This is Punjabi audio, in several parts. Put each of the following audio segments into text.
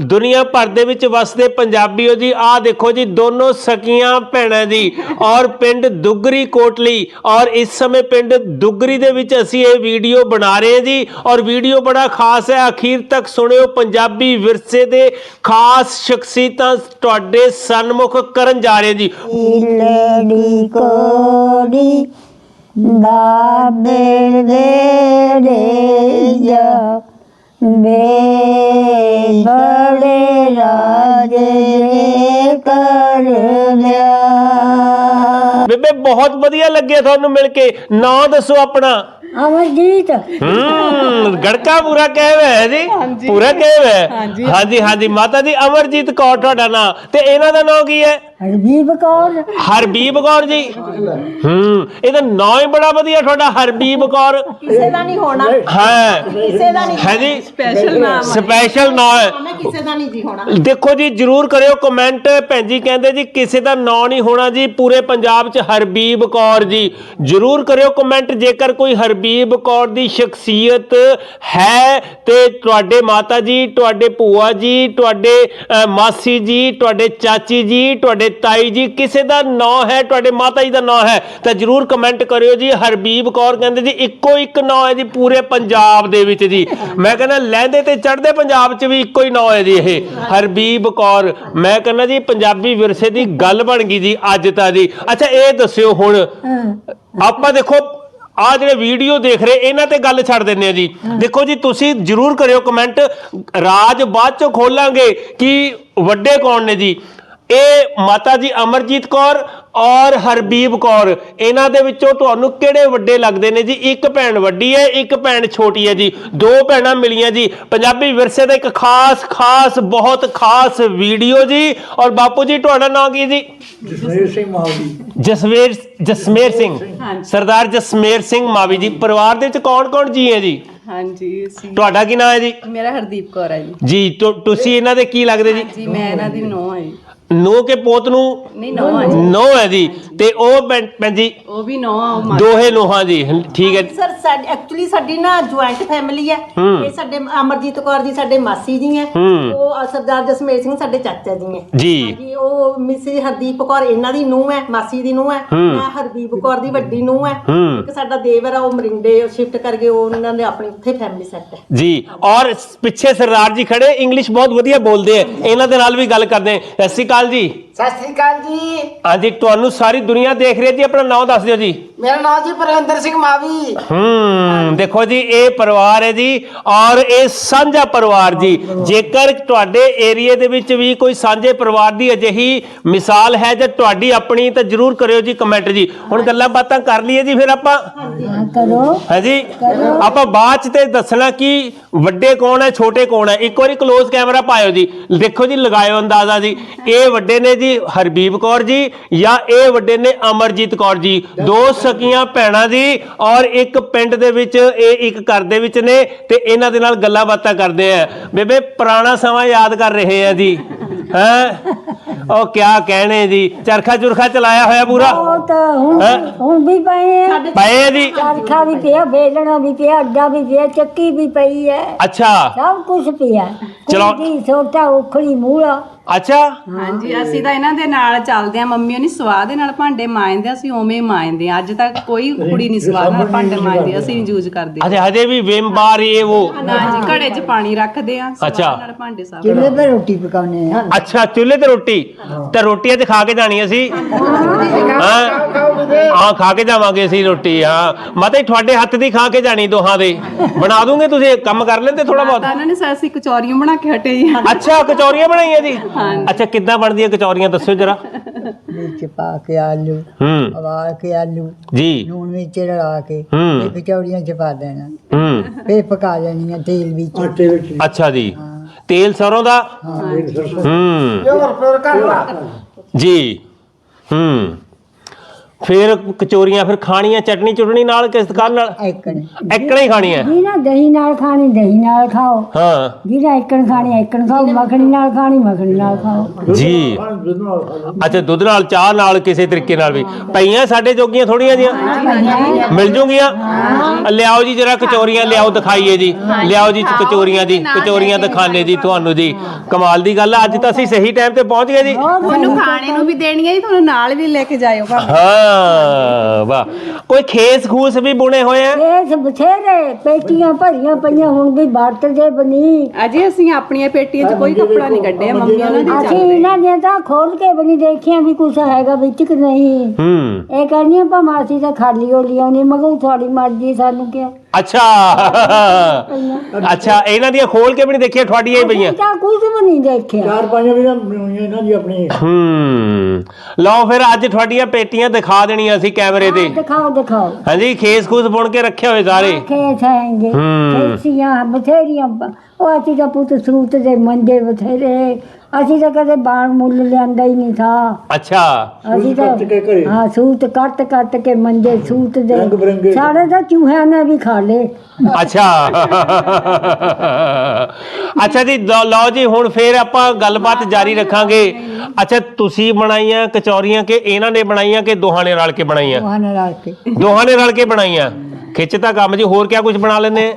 ਦੁਨੀਆ ਭਰ ਦੇ ਵਿੱਚ ਵਸਦੇ ਪੰਜਾਬੀਓ ਜੀ, ਆਹ ਦੇਖੋ ਜੀ, ਦੋਨੋਂ ਸਕੀਆਂ ਭੈਣਾਂ ਜੀ। ਔਰ ਪਿੰਡ ਦੁੱਗਰੀ ਕੋਟਲੀ, ਔਰ ਇਸ ਸਮੇਂ ਪਿੰਡ ਦੁੱਗਰੀ ਦੇ ਵਿੱਚ ਅਸੀਂ ਇਹ ਵੀਡੀਓ ਬਣਾ ਰਹੇ ਹਾਂ ਜੀ। ਔਰ ਵੀਡੀਓ ਬੜਾ ਖਾਸ ਹੈ, ਅਖੀਰ ਤੱਕ ਸੁਣਿਓ, ਪੰਜਾਬੀ ਵਿਰਸੇ ਦੇ ਖਾਸ ਸ਼ਖਸੀਅਤਾਂ ਤੁਹਾਡੇ ਸਨਮੁਖ ਕਰਨ ਜਾ ਰਹੇ ਜੀ। ਇਲੜੀ ਕੋੜੀ ਬਾਬੇ ਦੇ ਦੇ ਜਾ। ਬੇ ਬੜੇ ਰਾਜੇ ਕਰ ਲਿਆ ਬੇਬੇ ਬਹੁਤ ਵਧੀਆ ਲੱਗਿਆ ਤੁਹਾਨੂੰ ਮਿਲ ਕੇ। ਨਾਂ ਦੱਸੋ ਆਪਣਾ। ਅਮਰਜੀਤ। ਹੂੰ ਗੜਕਾ ਪੂਰਾ ਕਹਿ ਹੋਇਆ ਹੈ ਜੀ। ਪੂਰਾ ਕਹਿ ਹੋਇਆ ਹੈ। ਹਾਂਜੀ ਹਾਂਜੀ। ਮਾਤਾ ਜੀ ਅਮਰਜੀਤ ਕੌਰ ਤੁਹਾਡਾ ਨਾਂ। ਤੇ ਇਹਨਾਂ ਦਾ ਨਾਂ ਕੀ ਹੈ? ਹਰਜੀਤ ਕੌਰ। ਹਰਬੀਬ ਕੌਰ ਜੀ। ਹੂੰ ਇਹਦਾ ਨਾਂ ਹੀ ਬੜਾ ਵਧੀਆ ਤੁਹਾਡਾ ਹਰਬੀਬ ਕੌਰ। ਕਿਸੇ ਦਾ ਨਹੀਂ ਹੋਣਾ। ਹਾਂ। ਕਿਸੇ ਦਾ ਨਹੀਂ ਹੈ ਜੀ। ਸਪੈਸ਼ਲ ਨਾਮ ਸਪੈਸ਼ਲ ਨਾਂ ਹੈ। ਕਿਸੇ ਦਾ ਨਹੀਂ ਜੀ ਹੋਣਾ। ਦੇਖੋ ਜੀ ਜਰੂਰ ਕਰਿਓ ਕਮੈਂਟ ਭੈਣ ਜੀ ਕਹਿੰਦੇ ਜੀ ਕਿਸੇ ਦਾ ਨਾਂ ਨਹੀਂ ਹੋਣਾ ਜੀ ਪੂਰੇ ਪੰਜਾਬ 'ਚ ਹਰਬੀਬ ਕੌਰ ਜੀ। ਜਰੂਰ ਕਰਿਓ ਕਮੈਂਟ ਜੇਕਰ ਕੋਈ ਹਰਬੀਬ ਕੌਰ ਦੀ ਸ਼ਖਸੀਅਤ ਹੈ ਤੇ ਤੁਹਾਡੇ ਮਾਤਾ ਜੀ ਤੁਹਾਡੇ ਭੂਆ ਜੀ ਤੁਹਾਡੇ ਮਾਸੀ ਜੀ ਤੁਹਾਡੇ ਚਾਚੀ ਜੀ ਤੁਹਾਡੇ ਤਾਈ ਜੀ, ਕਿਸੇ ਦਾ ਨਾਂ ਹੈ, ਤੁਹਾਡੇ ਮਾਤਾ ਜੀ ਦਾ ਨਾਂ ਹੈ, ਤਾਂ ਜਰੂਰ ਕਮੈਂਟ ਕਰਿਓ ਜੀ। ਹਰਬੀਬ ਕੌਰ ਕਹਿੰਦੇ ਜੀ, ਇੱਕੋ ਇੱਕ ਨਾਂ ਹੈ ਜੀ ਪੂਰੇ ਪੰਜਾਬ ਦੇ ਵਿੱਚ ਜੀ। ਮੈਂ ਕਹਿੰਦਾ, ਲਹਿੰਦੇ ਤੇ ਚੜ੍ਹਦੇ ਪੰਜਾਬ 'ਚ ਵੀ ਇੱਕੋ ਹੀ ਨਾਂ ਹੈ ਜੀ ਇਹ। ਹਰਬੀਬ ਕੌਰ, ਮੈਂ ਕਹਿੰਦਾ ਜੀ, ਪੰਜਾਬੀ ਵਿਰਸੇ ਦੀ ਗੱਲ ਬਣ ਗਈ ਜੀ ਅੱਜ ਤਾਂ ਜੀ। ਅੱਛਾ, ਇਹ ਦੱਸਿਓ ਹੁਣ। ਆਪਾਂ ਦੇਖੋ, ਆ ਜਿਹੜੇ ਵੀਡੀਓ ਦੇਖ ਰਹੇ, ਇਹਨਾਂ ਤੇ ਗੱਲ ਛੱਡ ਦਿੰਨੇ ਆ ਜੀ। ਦੇਖੋ ਜੀ, ਤੁਸੀਂ ਜਰੂਰ ਕਰਿਓ ਕਮੈਂਟ ਰਾਜ ਬਾਅਦ ਚੋਂ ਖੋਲਾਂਗੇ ਕਿ ਵੱਡੇ ਕੌਣ ਨੇ ਜੀ। ਇਹ ਮਾਤਾ ਜੀ ਅਮਰਜੀਤ ਕੌਰ ਔਰ ਹਰਬੀਬ ਕੌਰ ਇਹਨਾਂ ਦੇ ਵਿੱਚੋਂ ਤੁਹਾਨੂੰ ਕਿਹੜੇ ਵੱਡੇ ਲੱਗਦੇ ਨੇ ਜੀ? ਇੱਕ ਭੈਣ ਵੱਡੀ ਹੈ ਇੱਕ ਭੈਣ ਛੋਟੀ ਹੈ ਜੀ। ਦੋ ਭੈਣਾਂ ਮਿਲੀਆਂ ਜੀ। ਪੰਜਾਬੀ ਵਿਰਸੇ ਦਾ ਇੱਕ ਖਾਸ ਖਾਸ ਬਹੁਤ ਖਾਸ ਵੀਡੀਓ ਜੀ। ਔਰ ਬਾਪੂ ਜੀ ਤੁਹਾਡਾ ਨਾਮ ਕੀ ਜੀ? ਜਸਵੀਰ ਸਿੰਘ ਮਾਵੀ ਜਸਵੀਰ ਜਸਮੇਰ ਸਿੰਘ। ਸਰਦਾਰ ਜਸਮੇਰ ਸਿੰਘ ਮਾਵੀ ਜੀ। ਪਰਿਵਾਰ ਦੇ ਵਿੱਚ ਕੌਣ ਕੌਣ ਜੀ ਹੈ ਜੀ? ਹਾਂਜੀ ਅਸੀਂ ਤੁਹਾਡਾ ਕੀ ਨਾਮ ਹੈ ਜੀ? ਮੇਰਾ ਹਰਦੀਪ ਕੌਰ ਹੈ ਜੀ। ਜੀ ਤੁ- ਤੁਸੀਂ ਇਹਨਾਂ ਦੇ ਕੀ ਲੱਗਦੇ ਜੀ? ਜੀ ਮੈਂ ਇਹਨਾਂ ਦੀ ਨੋਹ ਹਾਂ ਜੀ। ਨੋ ਕੇ ਪੋਤ ਨੂੰ? ਨਹੀਂ ਨੋਹ ਹਾਂ ਜੀ। ਨੋ ਹੈ ਜੀ। ਤੇ ਉਹ ਭੈਣ ਭੈਣ ਜੀ? ਉਹ ਵੀ ਨੋਹ ਆ ਉਹ ਮਾਂ ਦੋਹੇ ਨੋਹਾਂ ਜੀ। ਠੀਕ ਹੈ ਸਰ ਸਾਡੀ ਐਕਚੁਅਲੀ ਸਾਡੀ ਨਾ ਜੁਆਇੰਟ ਫੈਮਿਲੀ ਹੈ। ਹੂੰ। ਇਹ ਸਾਡੇ ਅਮਰਜੀਤ ਕੌਰ ਜੀ ਸਾਡੇ ਮਾਸੀ ਜੀ ਹੈ। ਹੂੰ। ਉਹ ਸਰਦਾਰ ਜਸਮੇਰ ਸਿੰਘ ਸਾਡੇ ਚਾਚਾ ਜੀ ਹੈ। ਜੀ। ਜੀ ਉਹ ਮਿਸਿਸ ਹਰਦੀਪ ਕੌਰ ਇਹਨਾਂ ਦੀ ਨੂੰਹ ਹੈ ਮਾਸੀ ਦੀ ਨੂੰਹ ਹੈ। ਹੂੰ। ਮੈਂ ਹਰਦੀਪ ਕੌਰ ਦੀ ਵੱਡੀ ਨੂੰਹ ਹੈ। ਹੂੰ। ਇੱਕ ਸਾਡਾ ਦੇਵਰ ਆ ਉਹ ਮਰਿੰਡੇ ਸ਼ਿਫਟ ਕਰ ਗਏ ਉਹ ਉਹਨਾਂ ਦੇ ਆਪਣੀ ਉੱਥੇ ਫੈਮਿਲੀ ਸੈੱਟ ਹੈ। ਜੀ। ਔਰ ਪਿੱਛੇ ਸਰਦਾਰ ਜੀ ਖੜੇ ਇੰਗਲਿਸ਼ ਬਹੁਤ ਵਧੀਆ ਬੋਲਦੇ ਆ ਇਹਨਾਂ ਦੇ ਨਾਲ ਵੀ ਗੱਲ ਕਰਦੇ ਆ ਸਤਿ ਸ਼੍ਰੀ ਅਕਾਲ ਜੀ। ਸਤਿ ਸ੍ਰੀ ਅਕਾਲ ਜੀ। ਹਾਂਜੀ ਤੁਹਾਨੂੰ ਸਾਰੀ ਦੁਨੀਆ ਦੇਖ ਰਹੀ ਹੈ ਜੀ ਆਪਣਾ ਨਾਮ ਦੱਸ ਦਿਓ ਜੀ। ਮੇਰਾ ਨਾਮ ਜੀ ਪਰਵਿੰਦਰ ਸਿੰਘ ਮਾਵੀ। ਹੂੰ ਦੇਖੋ ਜੀ ਇਹ ਪਰਿਵਾਰ ਹੈ ਜੀ ਔਰ ਇਹ ਸਾਂਝਾ ਪਰਿਵਾਰ ਜੀ। ਜੇਕਰ ਤੁਹਾਡੇ ਏਰੀਏ ਦੇ ਵਿੱਚ ਵੀ ਕੋਈ ਸਾਂਝੇ ਪਰਿਵਾਰ ਦੀ ਅਜਿਹੀ ਮਿਸਾਲ ਹੈ ਜਾਂ ਤੁਹਾਡੀ ਆਪਣੀ ਤਾਂ ਜਰੂਰ ਕਰਿਓ ਜੀ ਕਮੈਂਟ ਜੀ। ਹੁਣ ਗੱਲਾਂ ਬਾਤਾਂ ਕਰ ਲਈਏ ਜੀ ਫਿਰ ਆਪਾਂ। ਹਾਂ ਕਰੋ। ਹੈ ਜੀ ਆਪਾਂ ਬਾਅਦ ਚ ਤੇ ਦੱਸਣਾ ਕਿ ਵੱਡੇ ਕੌਣ ਹੈ ਛੋਟੇ ਕੌਣ ਹੈ। ਇੱਕ ਵਾਰੀ ক্লোਜ਼ ਕੈਮਰਾ ਪਾਇਓ ਜੀ। ਦੇਖੋ ਜੀ ਲਗਾਇਓ ਅੰਦਾਜ਼ਾ ਜੀ। ਇਹ ਵੱਡੇ ਨੇ ਜੀ ਹਰਬੀਬ ਕੌਰ ਜੀ ਜਾਂ ਇਹ ਵੱਡੇ ਨੇ ਅਮਰਜੀਤ ਕੌਰ ਜੀ। ਦੋ ਸਕੀਆਂ ਭੈਣਾਂ ਜੀ ਔਰ ਇੱਕ ਪਿੰਡ ਦੇ ਵਿੱਚ ਇਹ ਇੱਕ ਘਰ ਦੇ ਵਿੱਚ ਨੇ ਤੇ ਇਹਨਾਂ ਦੇ ਨਾਲ ਗੱਲਾਂ ਬਾਤਾਂ ਕਰਦੇ ਆ। ਬੇਬੇ ਪੁਰਾਣਾ ਸਮਾਂ ਯਾਦ ਕਰ ਰਹੇ ਆ ਜੀ। ਹੈ? ਉਹ ਕਿਆ ਕਹਿਣੇ ਜੀ। ਚਰਖਾ ਚੁਰਖਾ ਚਲਾਇਆ ਹੋਇਆ ਪੂਰਾ? ਹੁਣ ਹੈਂ? ਹੁਣ ਵੀ ਪਏ ਆ। ਪਏ ਆ ਜੀ? ਚਰਖਾ ਵੀ ਪਿਆ ਵੇਲਣਾ ਵੀ ਪਿਆ ਅੱਡਾ ਵੀ ਪਿਆ ਚੱਕੀ ਵੀ ਪਈ ਹੈ ਅੱਛਾ। ਸਭ ਕੁਝ ਪਿਆ। ਚਲੋ। ਕੁੜੀ ਛੋਟਾ ਉਖੜੀ ਮੂਲਾ। ਅੱਛਾ। ਹਾਂਜੀ ਅਸੀਂ ਤਾਂ ਇਹਨਾਂ ਦੇ ਨਾਲ ਚੱਲਦੇ ਆ ਮੰਮੀ ਨਹੀਂ ਸਵਾਹ ਦੇ ਨਾਲ ਭਾਂਡੇ ਮਾਂਜਦੇ ਆ, ਅਸੀਂ ਉਵੇਂ ਹੀ ਮਾਂਜਦੇ ਆ ਅੱਜ ਤੱਕ ਕੋਈ ਕੁੜੀ ਨਹੀਂ ਸਵਾਹ ਨਾਲ ਭਾਂਡੇ ਮਾਂਜਦੀ ਅਸੀਂ ਨਹੀਂ ਯੂਜ਼ ਕਰਦੇ। ਅਜੇ ਹਜੇ ਵੀ ਵਿਮ ਬਾਰ ਇਹ ਉਹ। ਨਾ ਜੀ ਘੜੇ 'ਚ ਪਾਣੀ ਰੱਖਦੇ ਆ ਸਵਾਹ ਅੱਛਾ। ਨਾਲ ਭਾਂਡੇ ਸਾਫ਼ ਚੁੱਲ੍ਹੇ ਤੇ ਰੋਟੀ ਪਕਾਉਨੇ ਆ? ਅੱਛਾ ਚੁੱਲ੍ਹੇ ਤੇ ਰੋਟੀ? ਤੇ ਰੋਟੀ ਅੱਜ ਖਾ ਕੇ ਜਾਣੀ ਅਸੀਂ? ਹਾਂ। ਹਾਂ ਖਾ ਕੇ ਜਾਵਾਂਗੇ ਅਸੀਂ ਰੋਟੀ ਹਾਂ। ਮਾਤਾ ਜੀ ਤੁਹਾਡੇ ਹੱਥ ਦੀ ਖਾ ਕੇ ਜਾਣੀ ਦੋਹਾਂ ਦੇ। ਬਣਾ ਦੂੰਗੇ ਤੁਸੀਂ ਕੰਮ ਕਰ ਲੈਂਦੇ ਥੋੜਾ ਬਹੁਤ? ਤਾਂ ਇਹਨਾਂ ਨੇ ਅਸੀਂ ਕਚੌਰੀਆਂ ਬਣਾ ਕੇ ਹਟੇ ਜੀ। ਅੱਛਾ ਕਚੌਰੀਆਂ ਬਣਾਈਆਂ ਜੀ? ਹਾਂਜੀ। ਅੱਛਾ ਕਿੱਦਾਂ ਬਣਦੀਆਂ ਕਚੌਰੀਆਂ ਦੱਸਿਓ ਜਰਾ। ਵਿੱਚ ਪਾ ਕੇ ਆਲੂ ਹੂੰ। ਉਬਾਲ ਕੇ ਆਲੂ ਜੀ। ਲੂਣ ਵਿੱਚ ਰਲਾ ਕੇ ਹੂੰ। ਤੇ ਕਚੌੜੀਆਂ ਚ ਪਾ ਦੇਣਾ। ਹੂੰ। ਫੇਰ ਪਕਾ ਲੈਣੀਆਂ ਤੇਲ ਵਿੱਚ। ਆਟੇ ਵਿੱਚ। ਅੱਛਾ ਜੀ। ਤੇਲ ਸਰੋਂ ਦਾ? ਹੂੰ ਦਾ। ਜੀ। ਹੂੰ। ਫਿਰ ਕਚੋਰੀਆਂ ਫਿਰ ਖਾਣੀਆਂ ਚਟਨੀ ਚੁਟਣੀ ਨਾਲ ਕਿਸ ਦੁਕਾਨ ਨਾਲ? ਐਕਣ ਐਕਣਾ ਹੀ ਖਾਣੀਆਂ ਜਿਹਨਾਂ ਦਹੀਂ ਨਾਲ ਖਾਣੀ ਦਹੀਂ ਨਾਲ ਖਾਓ। ਹਾਂ। ਜਿਹਨਾਂ ਐਕਣ ਖਾਣੀ ਐਕਣ ਖਾਓ। ਮੱਖਣੀ ਨਾਲ ਖਾਣੀ ਮੱਖਣੀ ਨਾਲ ਖਾਓ। ਜੀ। ਅੱਛਾ ਦੁੱਧ ਨਾਲ ਚਾਹ ਨਾਲ ਕਿਸੇ ਤਰੀਕੇ ਨਾਲ ਵੀ। ਪਈਆਂ ਸਾਡੇ ਜੋਗੀਆਂ ਥੋੜੀਆਂ ਜੀਆਂ ਮਿਲ ਜੂਗੀਆਂ? ਲਿਆਓ ਜੀ ਜਰਾ ਕਚੋਰੀਆਂ ਲਿਆਓ ਦਿਖਾਈਏ ਜੀ। ਲਿਆਓ ਜੀ ਕਚੋਰੀਆਂ ਜੀ ਕਚੋਰੀਆਂ ਦਿਖਾਣੇ ਜੀ ਤੁਹਾਨੂੰ ਜੀ। ਕਮਾਲ ਦੀ ਗੱਲ ਆ ਅੱਜ ਤਾਂ ਅਸੀਂ ਸਹੀ ਟਾਈਮ ਤੇ ਪਹੁੰਚ ਗਏ ਜੀ। ਤੁਹਾਨੂੰ ਖਾਣੇ ਨੂੰ ਵੀ ਦੇਣੀਆਂ ਜੀ ਤੁਹਾਨੂੰ ਨਾਲ ਵੀ ਲੈ ਕੇ ਜਾਇਓ ਹਾਂ। ਵਾਹ। ਕੋਈ ਖੇਸ ਖੂਸ ਵੀ ਬੁਣੇ ਹੋਏ ਆ। ਇਹ ਬਥੇਰੇ ਪੇਟੀਆਂ ਭਰੀਆਂ ਪਈਆਂ ਹੁਣ ਵੀ ਵਰਤ ਦੇ ਬਣੀ। ਅਜੇ ਅਸੀਂ ਆਪਣੀਆਂ ਪੇਟੀਆਂ 'ਚ ਕੋਈ ਕੱਪੜਾ ਨਹੀਂ ਕੱਢਿਆ ਮੰਮੀ ਉਹਨਾਂ ਦੀ ਅਸੀਂ ਇਹਨਾਂ ਦੀਆਂ ਤਾਂ ਖੋਲ ਕੇ ਬਣੀ ਦੇਖੀਆਂ ਵੀ ਕੁਛ ਹੈਗਾ ਵਿੱਚ ਕਿ ਨਹੀਂ। ਹੂੰ। ਇਹ ਕਹਿੰਦੀਆਂ ਭਾਵੇਂ ਅਸੀਂ ਤਾਂ ਖਾਲੀ ਹੋ ਲਿਆਉਣੀ ਮਗਰ ਤੁਹਾਡੀ ਮਰਜ਼ੀ ਸਾਨੂੰ ਕਿਹਾ। ਅੱਛਾ। ਅੱਛਾ। ਇਹਨਾਂ ਦੀਆਂ ਖੋਲ ਕੇ ਵੀ ਨਹੀਂ ਦੇਖੀਆਂ ਤੁਹਾਡੀਆਂ ਹੀ ਪਈਆਂ। ਅਸੀਂ ਤਾਂ ਕੁਝ ਵੀ ਨਹੀਂ ਦੇਖਿਆ। ਚਾਰ ਪੰਜ ਵੀ ਨਾ ਬਣਾਉਣੀਆਂ ਇਹਨਾਂ ਦੀ ਆਪਣੀ ਹੂੰ। ਲਓ ਫਿਰ ਅੱਜ ਤੁਹਾਡੀਆਂ ਪੇਟੀਆਂ ਦਿਖਾ ਦੇਣੀਆਂ ਸੀ ਕੈਮਰੇ ਤੇ। ਦਿਖਾਓ ਦਿਖਾਓ। ਹਾਂਜੀ ਖੇਸ ਖੂਸ ਬੁਣ ਕੇ ਰੱਖੇ ਹੋਏ ਸਾਰੇ। ਖੇਤ ਹੈਗੇ। ਹੂੰ। ਖੇਸੀਆਂ ਬਥੇਰੀਆਂ ਬ- ਉਹ ਅਸੀਂ ਤਾਂ ਪੁੱਤ ਸੂਤ ਦੇ ਮੰਜੇ ਬਥੇਰੇ ਅਸੀਂ ਤਾਂ ਕਦੇ ਬਾਣ ਮੁੱਲ ਲਿਆਂਦਾ ਹੀ ਨਹੀਂ ਥਾ। ਅੱਛਾ। ਅਸੀਂ ਤਾਂ ਕੱਟ ਕੇ ਘਰੇ। ਹਾਂ ਸੂਤ ਕੱਟ ਕੱਟ ਕੇ ਮੰਜੇ ਸੂਤ ਦੇ। ਰੰਗ ਬਿਰੰਗੇ। ਸਾਡੇ ਤਾਂ ਚੂਹਿਆਂ ਨੇ ਵੀ ਖਾ ਲਏ। ਅੱਛਾ। ਅੱਛਾ ਜੀ ਲਓ ਲਓ ਜੀ ਹੁਣ ਫੇਰ ਆਪਾਂ ਗੱਲਬਾਤ ਜਾਰੀ ਰੱਖਾਂਗੇ। ਅੱਛਾ ਤੁਸੀਂ ਬਣਾਈਆਂ ਕਚੌਰੀਆਂ ਕਿ ਇਹਨਾਂ ਨੇ ਬਣਾਈਆਂ ਕਿ ਦੋਹਾਂ ਨੇ ਰਲ ਕੇ ਬਣਾਈਆਂ? ਉਹ ਨਾਲ ਰਲ ਕੇ। ਦੋਹਾਂ ਨੇ ਰਲ ਕੇ ਬਣਾਈਆਂ। ਖਿੱਚ ਤਾਂ ਕੰਮ ਜੀ ਹੋਰ ਕਿਆ ਕੁਝ ਬਣਾ ਲੈਂਦੇ? ਆ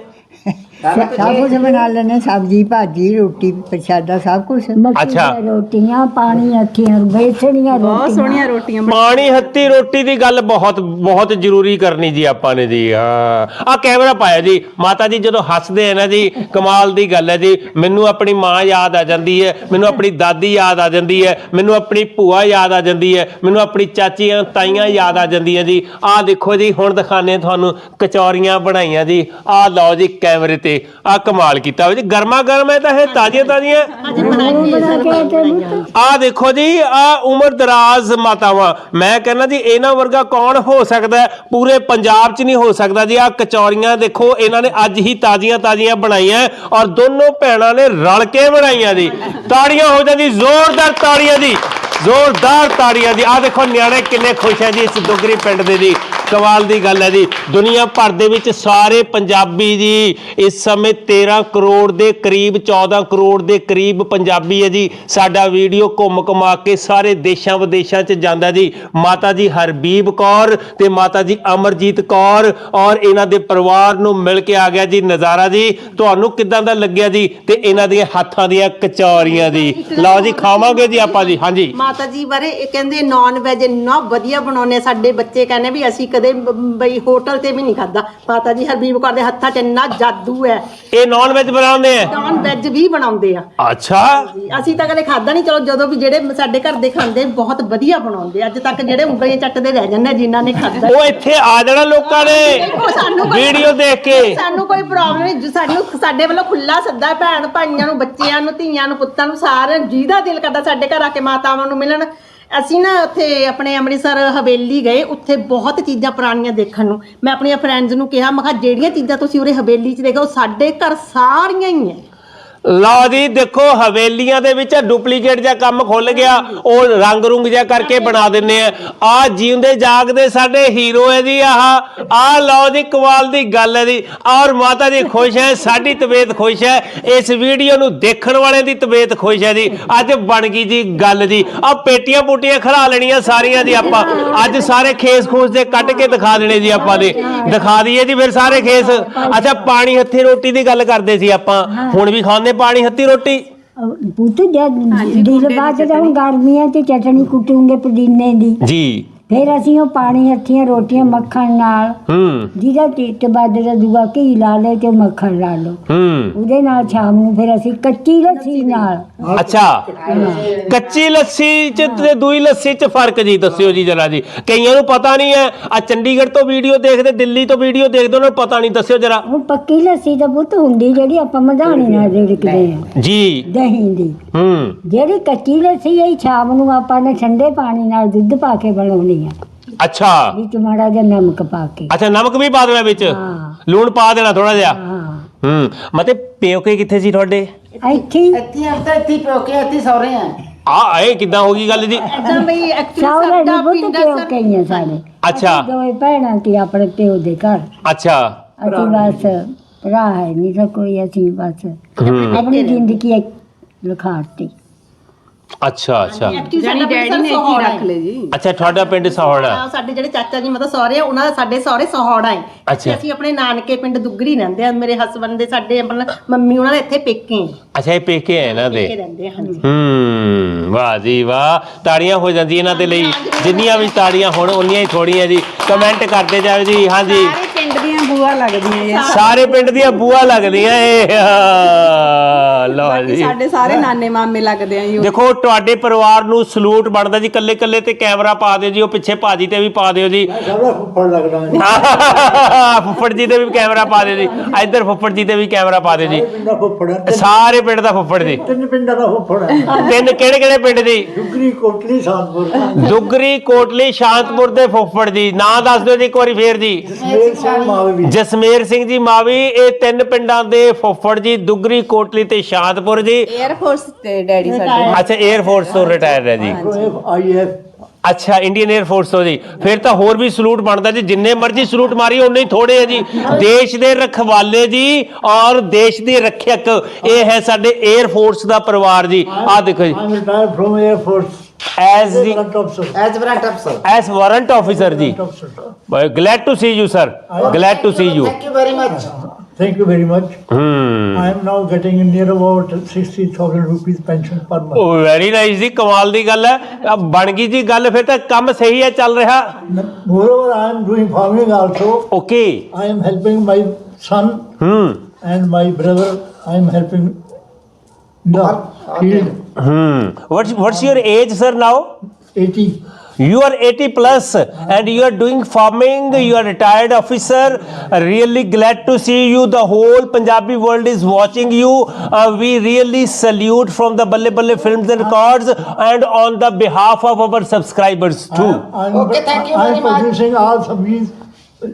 ਸਭ ਕੁਝ ਬਣਾ ਲੈਣੇ ਸਬਜੀ ਭਾਜੀ ਰੋਟੀ ਪ੍ਰਸ਼ਾਦਾ ਸਭ ਕੁਝ ਅੱਛਾ। ਰੋਟੀਆਂ ਪਾਣੀ ਅੱਠੀਆਂ ਬੇਸਣੀਆਂ ਬਹੁਤ ਰੋਟੀਆਂ। ਸੋਹਣੀਆਂ ਰੋਟੀਆਂ ਪਾਣੀ ਹੱਤੀ ਰੋਟੀ ਦੀ ਗੱਲ ਬਹੁਤ ਬਹੁਤ ਜ਼ਰੂਰੀ ਕਰਨੀ ਜੀ ਆਪਾਂ ਨੇ ਜੀ ਹਾਂ। ਆ ਕੈਮਰਾ ਪਾਇਆ ਜੀ। ਮਾਤਾ ਜੀ ਜਦੋਂ ਹੱਸਦੇ ਆ ਨਾ ਜੀ ਕਮਾਲ ਦੀ ਗੱਲ ਹੈ ਜੀ। ਮੈਨੂੰ ਆਪਣੀ ਮਾਂ ਯਾਦ ਆ ਜਾਂਦੀ ਹੈ ਮੈਨੂੰ ਆਪਣੀ ਦਾਦੀ ਯਾਦ ਆ ਜਾਂਦੀ ਹੈ ਮੈਨੂੰ ਆਪਣੀ ਭੂਆ ਯਾਦ ਆ ਜਾਂਦੀ ਹੈ ਮੈਨੂੰ ਆਪਣੀ ਚਾਚੀਆਂ ਤਾਈਆਂ ਯਾਦ ਆ ਜਾਂਦੀਆਂ ਜੀ। ਆਹ ਦੇਖੋ ਜੀ ਹੁਣ ਦਿਖਾਣੇ ਤੁਹਾਨੂੰ ਕਚੌਰੀਆਂ ਬਣਾਈਆਂ ਜੀ। ਆਹ ਲਓ ਜੀ ਕੈਮਰੇ ਤੇ ਆਹ ਕਮਾਲ ਕੀਤਾ ਹੋਇਆ ਜੀ। ਗਰਮਾ ਗਰਮ ਹੈ ਤਾਂ ਇਹ ਤਾਜ਼ੀਆਂ ਤਾਜ਼ੀਆਂ। ਆ ਦੇਖੋ ਜੀ ਆ ਉਮਰ ਦਰਾਜ਼ ਮਾਤਾਵਾਂ। ਮੈਂ ਕਹਿੰਦਾ ਜੀ ਇਹਨਾਂ ਵਰਗਾ ਕੌਣ ਹੋ ਸਕਦਾ ਹੈ? ਪੂਰੇ ਪੰਜਾਬ 'ਚ ਨਹੀਂ ਹੋ ਸਕਦਾ ਜੀ। ਆ ਕਚੌਰੀਆਂ ਦੇਖੋ ਇਹਨਾਂ ਨੇ ਅੱਜ ਹੀ ਤਾਜ਼ੀਆਂ ਤਾਜ਼ੀਆਂ ਬਣਾਈਆਂ ਹੈ ਔਰ ਦੋਨੋਂ ਭੈਣਾਂ ਨੇ ਰਲ ਕੇ ਬਣਾਈਆਂ ਜੀ। ਤਾੜੀਆਂ ਹੋ ਜਾਂਦੀ ਜ਼ੋਰਦਾਰ ਤਾੜੀਆਂ ਜੀ ਜ਼ੋਰਦਾਰ ਤਾੜੀਆਂ ਜੀ ਆ ਦੇਖੋ ਨਿਆਣੇ ਕਿੰਨੇ ਖੁਸ਼ ਹੈ ਜੀ ਇਸ ਦੁਗਰੀ ਪਿੰਡ ਦੇ ਜੀ। ਕਮਾਲ ਦੀ ਗੱਲ ਹੈ ਜੀ। ਦੁਨੀਆ ਭਰ ਦੇ ਵਿੱਚ ਸਾਰੇ ਪੰਜਾਬੀ ਜੀ, ਇਸ ਸਮੇਂ 13 ਕਰੋੜ ਦੇ ਕਰੀਬ 14 ਕਰੋੜ ਦੇ ਕਰੀਬ ਪੰਜਾਬੀ ਹੈ ਜੀ। ਸਾਡਾ ਵੀਡੀਓ ਘੁੰਮ ਘੁਮਾ ਕੇ ਸਾਰੇ ਦੇਸ਼ਾਂ ਵਿਦੇਸ਼ਾਂ 'ਚ ਜਾਂਦਾ ਜੀ। ਮਾਤਾ ਜੀ ਹਰਬੀਬ ਕੌਰ ਤੇ ਮਾਤਾ ਜੀ ਅਮਰਜੀਤ ਕੌਰ ਔਰ ਇਹਨਾਂ ਦੇ ਪਰਿਵਾਰ ਨੂੰ ਮਿਲ ਕੇ ਆ ਗਿਆ ਜੀ ਨਜ਼ਾਰਾ ਜੀ। ਤੁਹਾਨੂੰ ਕਿਦਾਂ ਦਾ ਲੱਗਿਆ ਜੀ ਤੇ ਇਹਨਾਂ ਦੀਆਂ ਹੱਥਾਂ ਦੀਆਂ ਕਚੌਰੀਆਂ ਜੀ? ਲਓ ਜੀ, ਖਾਵਾਂਗੇ ਜੀ ਆਪਾਂ ਜੀ। ਹਾਂਜੀ। ਮਾਤਾ ਜੀ ਬਾਰੇ ਇਹ ਕਹਿੰਦੇ ਨਾਨ ਵੈਜ ਇੰਨਾ ਵਧੀਆ ਬਣਾਉਨੇ ਸਾਡੇ ਬੱਚੇ, ਕਹਿੰਦੇ ਵੀ ਅਸੀਂ ਕਦੇ ਬ- ਬਈ ਹੋਟਲ ਤੇ ਵੀ ਨਹੀਂ ਖਾਦਾ ਮਾਤਾ ਜੀ ਹਰਬੀਬ ਕੌਰ ਦੇ ਹੱਥਾਂ 'ਚ ਇੰਨਾ ਜਾਦੂ ਹੈ। ਇਹ ਨਾਨ ਵੈਜ ਬਣਾਉਂਦੇ ਆ? ਨਾਨ ਵੈਜ ਵੀ ਬਣਾਉਂਦੇ ਆ। ਅੱਛਾ। ਅਸੀਂ ਤਾਂ ਕਦੇ ਖਾਦਾ ਨਹੀਂ। ਚਲੋ ਜਦੋਂ ਵੀ ਜਿਹੜੇ ਸਾਡੇ ਘਰ ਦੇ ਖਾਂਦੇ ਬਹੁਤ ਵਧੀਆ ਬਣਾਉਂਦੇ ਅੱਜ ਤੱਕ ਜਿਹੜੇ ਉਂਗਲੀਆਂ ਚੱਟਦੇ ਰਹਿ ਜਾਂਦੇ ਆ ਜਿਨ੍ਹਾਂ ਨੇ ਖਾਦਾ ਉਹ ਇੱਥੇ ਆ ਜਾਣਾ ਲੋਕਾਂ ਨੇ। ਦੇਖੋ ਸਾਨੂੰ ਕੋਈ- ਵੀਡੀਓ ਦੇਖ ਕੇ। ਸਾਨੂੰ ਕੋਈ ਪ੍ਰੋਬਲਮ ਨਹੀਂ। ਜੋ ਸਾਨੂੰ ਸਾਡੇ ਵੱਲੋਂ ਖੁੱਲਾ ਸੱਦਾ ਹੈ ਭੈਣ ਭਾਈਆਂ ਨੂੰ ਬੱਚਿਆਂ ਨੂੰ ਧੀਆਂ ਨੂੰ ਪੁੱਤਾਂ ਨੂੰ ਸਾਰਿਆਂ ਨੂੰ ਜਿਹਦਾ ਦਿਲ ਕਰਦਾ ਸਾਡੇ ਘਰ ਆ ਕੇ ਮਾਤਾਵਾਂ ਨੂੰ ਮਿਲਣ। ਅਸੀਂ ਨਾ ਉੱਥੇ ਆਪਣੇ ਅੰਮ੍ਰਿਤਸਰ ਹਵੇਲੀ ਗਏ, ਉੱਥੇ ਬਹੁਤ ਚੀਜ਼ਾਂ ਪੁਰਾਣੀਆਂ ਦੇਖਣ ਨੂੰ। ਮੈਂ ਆਪਣੀਆਂ ਫਰੈਂਡਸ ਨੂੰ ਕਿਹਾ, ਮੈਂ ਕਿਹਾ, ਜਿਹੜੀਆਂ ਚੀਜ਼ਾਂ ਤੁਸੀਂ ਉਰੇ ਹਵੇਲੀ 'ਚ ਦੇਖੋ ਸਾਡੇ ਘਰ ਸਾਰੀਆਂ ਹੀ ਹੈ। ਲਓ ਜੀ, ਦੇਖੋ ਹਵੇਲੀਆਂ ਦੇ ਵਿੱਚ ਡੁਪਲੀਕੇਟ ਜਿਹਾ ਕੰਮ ਖੁੱਲ ਗਿਆ। ਉਹ ਰੰਗ ਰੁੰਗ ਜਿਹਾ ਕਰਕੇ ਬਣਾ ਦਿੰਨੇ ਆ। ਆ ਜਿਉਂਦੇ ਜਾਗਦੇ ਸਾਡੇ ਹੀਰੋ ਹੈ ਜੀ ਆਹ। ਆ ਲਓ ਜੀ, ਕਮਾਲ ਦੀ ਗੱਲ ਹੈ ਜੀ। ਔਰ ਮਾਤਾ ਜੀ ਖੁਸ਼ ਹੈ, ਸਾਡੀ ਤਬੀਅਤ ਖੁਸ਼ ਹੈ। ਇਸ ਵੀਡੀਓ ਨੂੰ ਦੇਖਣ ਵਾਲਿਆਂ ਦੀ ਤਬੀਅਤ ਖੁਸ਼ ਹੈ ਜੀ। ਅੱਜ ਬਣ ਗਈ ਜੀ ਗੱਲ ਜੀ। ਆ ਪੇਟੀਆਂ ਪੂਟੀਆਂ ਖੜਾ ਲੈਣੀਆਂ ਸਾਰੀਆਂ ਜੀ ਆਪਾਂ। ਅੱਜ ਸਾਰੇ ਖੇਸ ਖੂਸ ਦੇ ਕੱਢ ਕੇ ਦਿਖਾ ਦੇਣੇ ਜੀ ਆਪਾਂ ਨੇ ਦਿਖਾ ਦਈਏ ਜੀ ਫਿਰ ਸਾਰੇ ਖੇਸ। ਅੱਛਾ, ਪਾਣੀ, ਹੱਥੀ ਰੋਟੀ ਦੀ ਗੱਲ ਕਰਦੇ ਸੀ ਆਪਾਂ। ਹੁਣ ਵੀ ਖਾਂਦੇ ਪਾਣੀ ਹੱਥੀ ਰੋਟੀ? ਪੁੱਤ ਜਦ ਦਿਲ ਬਾਅਦ ਜਦੋਂ ਗਰਮੀਆਂ 'ਚ ਚਟਣੀ ਕੁੱਟੂਗੇ ਪੁਦੀਨੇ ਦੀ। ਜੀ। ਫਿਰ ਅਸੀਂ ਉਹ ਪਾਣੀ ਹੱਥੀਆਂ ਰੋਟੀਆਂ ਮੱਖਣ ਨਾਲ ਹੂੰ। ਜਿਹਦਾ ਟਿੱਟ ਬਾਦ ਦਾ ਦੂਆ ਘੀ ਲਾ ਲੈ ਤੇ ਮੱਖਣ ਲਾ ਲਓ। ਹੂੰ। ਉਹਦੇ ਨਾਲ ਸ਼ਾਮ ਨੂੰ ਫਿਰ ਅਸੀਂ ਕੱਚੀ ਲੱਸੀ ਨਾਲ। ਅੱਛਾ। ਕੱਚੀ ਲੱਸੀ ਚ ਤੇ ਦੂਈ ਲੱਸੀ ਚ ਫ਼ਰਕ ਜੀ ਦੱਸਿਓ ਜੀ ਜਰਾ ਜੀ। ਕਈਆਂ ਨੂੰ ਪਤਾ ਨਹੀਂ ਹੈ। ਆ ਚੰਡੀਗੜ੍ਹ ਤੋਂ ਵੀਡੀਓ ਦੇਖਦੇ ਦਿੱਲੀ ਤੋਂ ਵੀਡੀਓ ਦੇਖਦੇ ਉਹਨਾਂ ਨੂੰ ਪਤਾ ਨਹੀਂ ਦੱਸਿਓ ਜਰਾ। ਉਹ ਪੱਕੀ ਲੱਸੀ ਦਾ ਪੁੱਤ ਹੁੰਦੀ ਜਿਹੜੀ ਆਪਾਂ ਮਧਾਣੀ ਨਾਲ ਰਿੜਕਦੇ ਆ ਜੀ। ਦਹੀਂ ਦੀ। ਹੂੰ। ਜਿਹੜੀ ਕੱਚੀ ਲੱਸੀ ਹੈ ਸ਼ਾਮ ਨੂੰ ਆਪਾਂ ਨੇ ਠੰਡੇ ਪਾਣੀ ਨਾਲ ਦੁੱਧ ਪਾ ਕੇ ਬਣਾਉਣੀ। ਆ। ਅੱਛਾ। ਵਿੱਚ ਮਾੜਾ ਜਿਹਾ ਨਮਕ ਪਾ ਕੇ। ਅੱਛਾ ਨਮਕ ਵੀ ਪਾ ਦੇਣਾ ਵਿੱਚ? ਹਾਂ। ਲੂਣ ਪਾ ਦੇਣਾ ਥੋੜਾ ਜਿਹਾ? ਹਾਂ। ਹੂੰ। ਮਤੇ ਪਿਓਕੇ ਕਿੱਥੇ ਸੀ ਤੁਹਾਡੇ? ਇੱਥੇ ਹੀ। ਇੱਥੇ ਹਫਤਾ ਇੱਥੇ ਪਿਓ ਕੇ ਇੱਥੇ ਸੌਰੇ ਆ। ਆ ਇਹ ਕਿਦਾਂ ਹੋ ਗਈ ਗੱਲ ਜੀ? ਐਦਾਂ ਬਈ ਐਕਚੁਅਲੀ ਸੌਰੇ ਸਾਡਾ ਦੀ ਪੁੱਤ ਪਿੰਡ ਪਿਓ ਕਈਆਂ ਸਾਰੇ। ਅੱਛਾ। ਦੋਵੇਂ ਭੈਣਾਂ ਤੇ ਆਪਣੇ ਪਿਓ ਦੇ ਘਰ। ਅੱਛਾ। ਅਸੀਂ ਬਸ ਭਰਾ ਹੈ ਨਹੀਂ ਤਾਂ ਕੋਈ ਅਸੀਂ ਬਸ ਹੂੰ। ਆਪਣੀ ਜ਼ਿੰਦਗੀ ਲਿਖਾਤੀ ਅੱਛਾ ਅੱਛਾ। ਐਕਚੁਅਲੀ ਸਾਡਾ ਡੈਡੀ ਨੇ ਕੀ ਰੱਖ ਲਏ ਜੀ? ਅੱਛਾ ਤੁਹਾਡਾ ਪਿੰਡ ਸਹੌੜਾ ਸਾਡੇ ਜਿਹੜੇ ਚਾਚਾ ਜੀ ਮਤਲਬ ਸਹੁਰੇ ਆ ਉਹਨਾਂ ਦਾ ਸਾਡੇ ਸਹੁਰੇ ਸਹੌੜਾ ਹੈ। ਅੱਛਾ। ਤੇ ਅਸੀਂ ਆਪਣੇ ਨਾਨਕੇ ਪਿੰਡ ਦੁੱਗਰੀ ਰਹਿੰਦੇ ਆ ਮੇਰੇ ਹਸਬੰਡ ਦੇ ਸਾਡੇ ਮਤਲਬ ਮੰਮੀ ਉਹਨਾਂ ਦੇ ਇੱਥੇ ਪੇਕੇ ਹੈ, ਅੱਛਾ ਇਹ ਪੇਕੇ ਹੈ ਇਹਨਾਂ ਪੇਕੇ ਦੇ ਰਹਿੰਦੇ ਆ ਹਾਂਜੀ। ਹੂੰ ਵਾਹ ਜੀ ਵਾਹ। ਤਾੜੀਆਂ ਹੋ ਜਾਂਦੀਆਂ ਇਹਨਾਂ ਦੇ ਲਈ। ਜਿੰਨੀਆਂ ਵੀ ਤਾੜੀਆਂ ਹੋਣ ਉਨੀਆਂ ਹੀ ਥੋੜੀਆਂ ਜੀ। ਕਮੈਂਟ ਕਰਦੇ ਜਾਓ ਜੀ ਹਾਂਜੀ। ਬੂਆ ਲੱਗਦੀਆਂ ਜੀ ਸਾਰੇ ਪਿੰਡ ਦੀਆਂ ਬੂਆ ਲੱਗਦੀਆਂ ਏ ਆਹ, ਲਓ ਬਾਕੀ ਜੀ। ਸਾਡੇ ਸਾਰੇ ਨਾਨੇ ਮਾਮੇ ਲੱਗਦੇ ਆ ਜੀ। ਦੇਖੋ ਤੁਹਾਡੇ ਪਰਿਵਾਰ ਨੂੰ ਸਲੂਟ ਬਣਦਾ ਜੀ। ਕੱਲੇ ਕੱਲੇ ਤੇ ਕੈਮਰਾ ਪਾ ਦਿਓ ਜੀ ਉਹ ਪਿੱਛੇ ਭਾਜੀ ਤੇ ਵੀ ਪਾ ਦਿਓ ਜੀ। ਫੁੱਫੜ ਲੱਗਦਾ ਫੁੱਫੜ ਜੀ ਤੇ ਵੀ ਕੈਮਰਾ ਪਾ ਦਿਓ ਜੀ। ਇੱਧਰ ਫੁੱਫੜ ਜੀ ਤੇ ਵੀ ਕੈਮਰਾ ਪਾ ਦਿਓ ਜੀ। ਪਿੰਡ ਦਾ ਫੁੱਫੜ ਹੈ। ਤਿੰਨ- ਸਾਰੇ ਪਿੰਡ ਦਾ ਫੁੱਫੜ ਜੀ। ਤਿੰਨ ਪਿੰਡਾਂ ਦਾ ਫੁੱਫੜ ਹੈ। ਤਿੰਨ ਕਿਹੜੇ ਕਿਹੜੇ ਪਿੰਡ ਦੀ ਡੁਗਰੀ ਕੋਟਲੀ ਸਾਧਪੁਰ ਦੁਗਰੀ ਕੋਟਲੀ ਸ਼ਾਂਤਪੁਰ ਦੇ ਫੁੱਫੜ ਜੀ। ਨਾਂ ਦੱਸ ਦਿਓ ਜੀ ਇੱਕ ਵਾਰੀ ਫੇਰ ਜੀ। ਜਸਮੇਰ ਸਿੰਘ ਮਾਵੀ ਜਸਮੇਰ ਸਿੰਘ ਜੀ ਮਾਵੀ ਇਹ ਤਿੰਨ ਪਿੰਡਾਂ ਦੇ ਫੁੱਫੜ ਜੀ ਦੁਗਰੀ ਕੋਟਲੀ ਤੇ ਸ਼ਾਂਤਪੁਰ ਜੀ। 에ਅਰ ਤੇ ਡੈਡੀ ਸਾਡੇ ਅੱਛਾ 에ਅਰ ਤੋਂ ਰਿਟਾਇਰ ਹੈ ਜੀ। ਅੱਛਾ ਇੰਡੀਅਨ 에ਅਰ ਤੋਂ ਜੀ। ਫਿਰ ਤਾਂ ਹੋਰ ਵੀ ਸਲੂਟ ਬਣਦਾ ਜੀ ਜਿੰਨੇ ਮਰਜ਼ੀ ਸਲੂਟ ਮਾਰੀ ਉਨੇ ਹੀ ਥੋੜੇ ਆ ਜੀ। ਦੇਸ਼ ਦੇ ਰਖਵਾਲੇ ਜੀ ਔਰ ਦੇਸ਼ ਦੇ ਰੱਖਿਅਕ ਇਹ ਹੈ ਸਾਡੇ 에ਅਰ ਫੋਰਸ ਦਾ ਪਰਿਵਾਰ ਜੀ। ਆਹ ਦੇਖੋ ਜੀ। I retire from air as the ਅਫਸਰ ਐਜ ਬਰੰਟ ਅਫਸਰ ਐਸ ਵਾਰੰਟ ਆਫੀਸਰ ਜੀ ਅਫਸਰ glad to see you sir glad to see you thank you very much thank you very much hmm I am now getting near about 60,000 rupees pension per month. ਉਹ ਵੈਰੀ ਨਾਈਸ ਜੀ ਕਮਾਲ ਦੀ ਗੱਲ ਹੈ ਆਹ ਬਣ ਗਈ ਜੀ ਗੱਲ ਫਿਰ ਤਾਂ ਕੰਮ ਸਹੀ ਹੈ ਚੱਲ ਰਿਹਾ Moreover, I am doing farming also. Okay I am helping my son hmm and my brother. I am helping No. Hmm. What's what's your age, sir? Now 80. you are 80 plus and you are doing farming. You are retired officer. Really glad to see you. The whole Punjabi world is watching you. Uh, we really salute from the Balle Balle Films and Records and on the behalf of our subscribers too. I'm, Okay, thank you very I'm much. producing all subsidies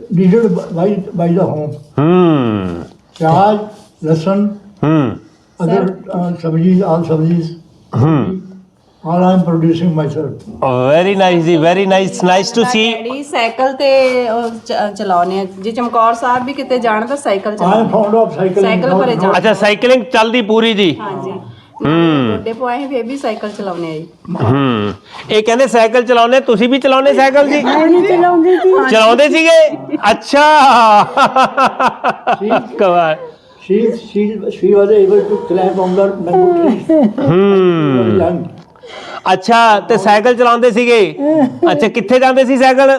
needed by, by the home. Hmm. Charge, lesson, Hmm. Other uh, sabzis, all sabzis. Hmm. All I am producing myself. Oh, very nice. ji, Very nice. Nice to see. Daddy cycle ਤੇ ਉਹ ਚ- ਚਲਾਉਂਦੇ ਆ ਜੇ ਚਮਕੌਰ ਸਾਹਿਬ ਵੀ ਕਿਤੇ ਜਾਣ ਤਾਂ ਸਾਈਕਲ I am ਚਲਾਉਂਦੇ fond of cycling. ਸਾਈਕਲ ਭਰੇ ਜਾਣ ਅੱਛਾ ਸਾਈਕਲਿੰਗ ਚੱਲਦੀ ਪੂਰੀ ਜੀ ਹਾਂਜੀ ਹੂੰ ਵੱਡੇ ਪੁਆਏ ਫੇਰ ਵੀ ਸਾਈਕਲ ਚਲਾਉਂਦੇ ਆ ਜੀ ਹੂੰ ਇਹ ਕਹਿੰਦੇ ਸਾਈਕਲ ਚਲਾਉਂਦੇ ਤੁਸੀਂ ਵੀ ਚਲਾਉਂਦੇ ਸਾਈਕਲ ਜੀ ਮੈਂ ਨਹੀਂ ਚਲਾਉਂਦੀ ਸੀ ਚਲਾਉਂਦੇ ਸੀਗੇ ਅੱਛਾ ਕਮਾਲ She, she, she was able to climb on the mango young. ਅੱਛਾ ਤੇ ਸਾਈਕਲ ਚਲਾਉਂਦੇ ਸੀਗੇ ਅੱਛਾ ਕਿੱਥੇ ਜਾਂਦੇ ਸੀ ਸਾਈਕਲ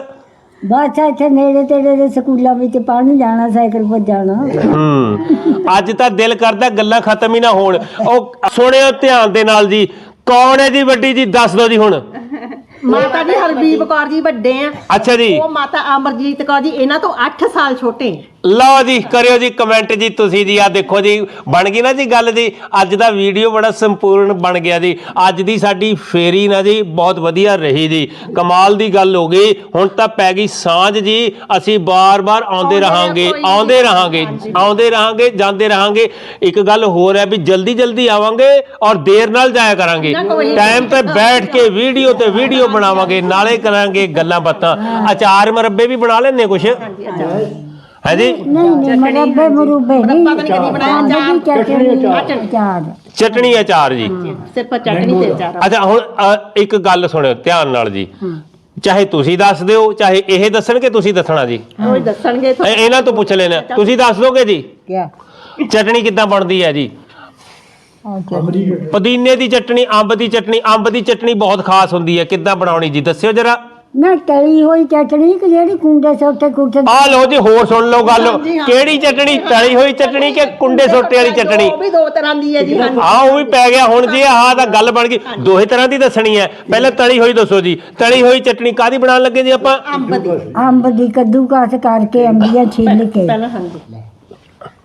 ਬਸ ਇੱਥੇ ਨੇੜੇ ਤੇੜੇ ਦੇ ਸਕੂਲਾਂ ਵਿੱਚ ਪੜ੍ਹਨ ਜਾਣਾ ਸਾਈਕਲ 'ਤੇ ਜਾਣਾ ਹੂੰ ਅੱਜ ਤਾਂ ਦਿਲ ਕਰਦਾ ਗੱਲਾਂ ਖਤਮ ਹੀ ਨਾ ਹੋਣ ਉਹ ਸੁਣਿਓ ਧਿਆਨ ਦੇ ਨਾਲ ਜੀ ਕੌਣ ਹੈ ਜੀ ਵੱਡੀ ਜੀ ਦੱਸ ਦਿਓ ਜੀ ਹੁਣ ਮਾਤਾ ਜੀ ਹਰਬੀਬ ਕੌਰ ਜੀ ਵੱਡੇ ਆ। ਅੱਛਾ ਜੀ ਉਹ ਮਾਤਾ ਅਮਰਜੀਤ ਕੌਰ ਜੀ ਇਹਨਾਂ ਤੋਂ 8 ਸਾਲ ਛੋਟੇ ਆ। ਲਓ ਜੀ ਕਰਿਓ ਜੀ ਕਮੈਂਟ ਜੀ ਤੁਸੀਂ ਜੀ ਆ ਦੇਖੋ ਜੀ ਬਣ ਗਈ ਨਾ ਜੀ ਗੱਲ ਜੀ। ਅੱਜ ਦਾ ਵੀਡੀਓ ਬੜਾ ਸੰਪੂਰਨ ਬਣ ਗਿਆ ਜੀ। ਅੱਜ ਦੀ ਸਾਡੀ ਫੇਰੀ ਨਾ ਜੀ ਬਹੁਤ ਵਧੀਆ ਰਹੀ ਜੀ। ਕਮਾਲ ਦੀ ਗੱਲ ਹੋ ਗਈ। ਹੁਣ ਤਾਂ ਪੈ ਗਈ ਸਾਂਝ ਜੀ। ਅਸੀਂ ਬਾਰ-ਬਾਰ ਆਉਂਦੇ ਰਹਾਂਗੇ ਆਉਂਦੇ ਰਹਾਂਗੇ ਆਉਂਦੇ ਰਹਾਂਗੇ ਜਾਂਦੇ ਰਹਾਂਗੇ। ਇੱਕ ਗੱਲ ਹੋਰ ਹੈ ਵੀ ਜਲਦੀ ਜਲਦੀ ਆਵਾਂਗੇ ਔਰ ਦੇਰ ਨਾਲ ਜਾਇਆ ਕਰਾਂਗੇ। ਟਾਈਮ ਤੇ ਬੈਠ ਕੇ ਵੀਡੀਓ ਤੇ ਵੀਡੀਓ ਬਣਾਵਾਂਗੇ ਨਾਲੇ ਕਰਾਂਗੇ ਗੱਲਾਂ ਬਾਤਾਂ। ਅਚਾਰ ਮਰੱਬੇ ਵੀ ਬਣਾ ਲੈਣੇ ਕੁਛ। ਹੈ ਜੀ? ਮਰੱਬੇ ਮਰੂਬੇ ਨਹੀਂ ਪਤਾ ਨਹੀਂ ਕਦੀ ਬਣਾਇਆ ਅੰਬ ਦੀ ਚਟਣੀ ਚਾਰ। ਚਟਣੀ ਅਚਾਰ ਜੀ। ਸਿਰਫ ਚਟਣੀ ਤੇ ਚਾਰ। ਅੱਛਾ ਹੁਣ ਅ, ਇੱਕ ਗੱਲ ਸੁਣਿਓ ਧਿਆਨ ਨਾਲ ਜੀ। ਚਾਹੇ ਤੁਸੀਂ ਦੱਸ ਦਿਓ ਚਾਹੇ ਇਹ ਦੱਸਣਗੇ ਤੁਸੀਂ ਦੱਸਣਾ ਜੀ। ਉਹ ਦੱਸਣਗੇ ਇਹ- ਇਹਨਾਂ ਤੋਂ ਪੁੱਛ ਲੈਣਾ। ਤੁਸੀਂ ਦੱਸ ਦੋਗੇ ਜੀ? ਕਿਆ? ਚਟਣੀ ਕਿੱਦਾਂ ਬਣਦੀ ਹੈ ਜੀ? Family. ਪੁਦੀਨੇ ਦੀ ਚਟਣੀ ਅੰਬ ਦੀ ਚਟਣੀ ਅੰਬ ਦੀ ਚਟਣੀ ਬਹੁਤ ਖਾਸ ਹੁੰਦੀ ਹੈ। ਕਿੱਦਾਂ ਬਣਾਉਣੀ ਜੀ? ਦੱਸਿਓ ਜਰਾ। ਨਾ ਤਲੀ ਹੋਈ ਚਟਣੀ ਕਿ ਜਿਹੜੀ ਕੁੰਡੇ ਸੋਤੇ ਕੁੱਟ ਆ ਲਓ ਜੀ ਹੋਰ ਸੁਣ ਲਓ ਗੱਲ। ਕਿਹੜੀ ਚਟਣੀ? ਤਲੀ ਹੋਈ ਚਟਣੀ ਕਿ ਕੁੰਡੇ ਸੋਟੇ ਵਾਲੀ ਚਟਣੀ? ਉਹ ਵੀ ਦੋ ਤਰ੍ਹਾਂ ਦੀ ਹੈ ਜੀ ਹਾਂਜੀ। ਆ ਉਹ ਵੀ ਪੈ ਗਿਆ ਹੁਣ ਜੀ ਆਹ ਤਾਂ ਗੱਲ ਬਣ ਗਈ। ਦੋਹੇ ਤਰ੍ਹਾਂ ਦੀ ਦੱਸਣੀ ਹੈ। ਪਹਿਲਾਂ ਤਲੀ ਹੋਈ ਦੱਸੋ ਜੀ। ਤਲੀ ਹੋਈ ਚਟਣੀ ਕਾਦੀ ਬਣਾਉਣ ਲੱਗੇ ਜੀ ਆਪਾਂ? ਅੰਬ ਦੀ। ਅੰਬ ਦੀ ਕੱਦੂਕਸ ਕਰਕੇ ਅੰਬੀਆਂ ਛਿੱਲ ਕੇ। ਪਹਿਲਾਂ ਹਾਂਜੀ।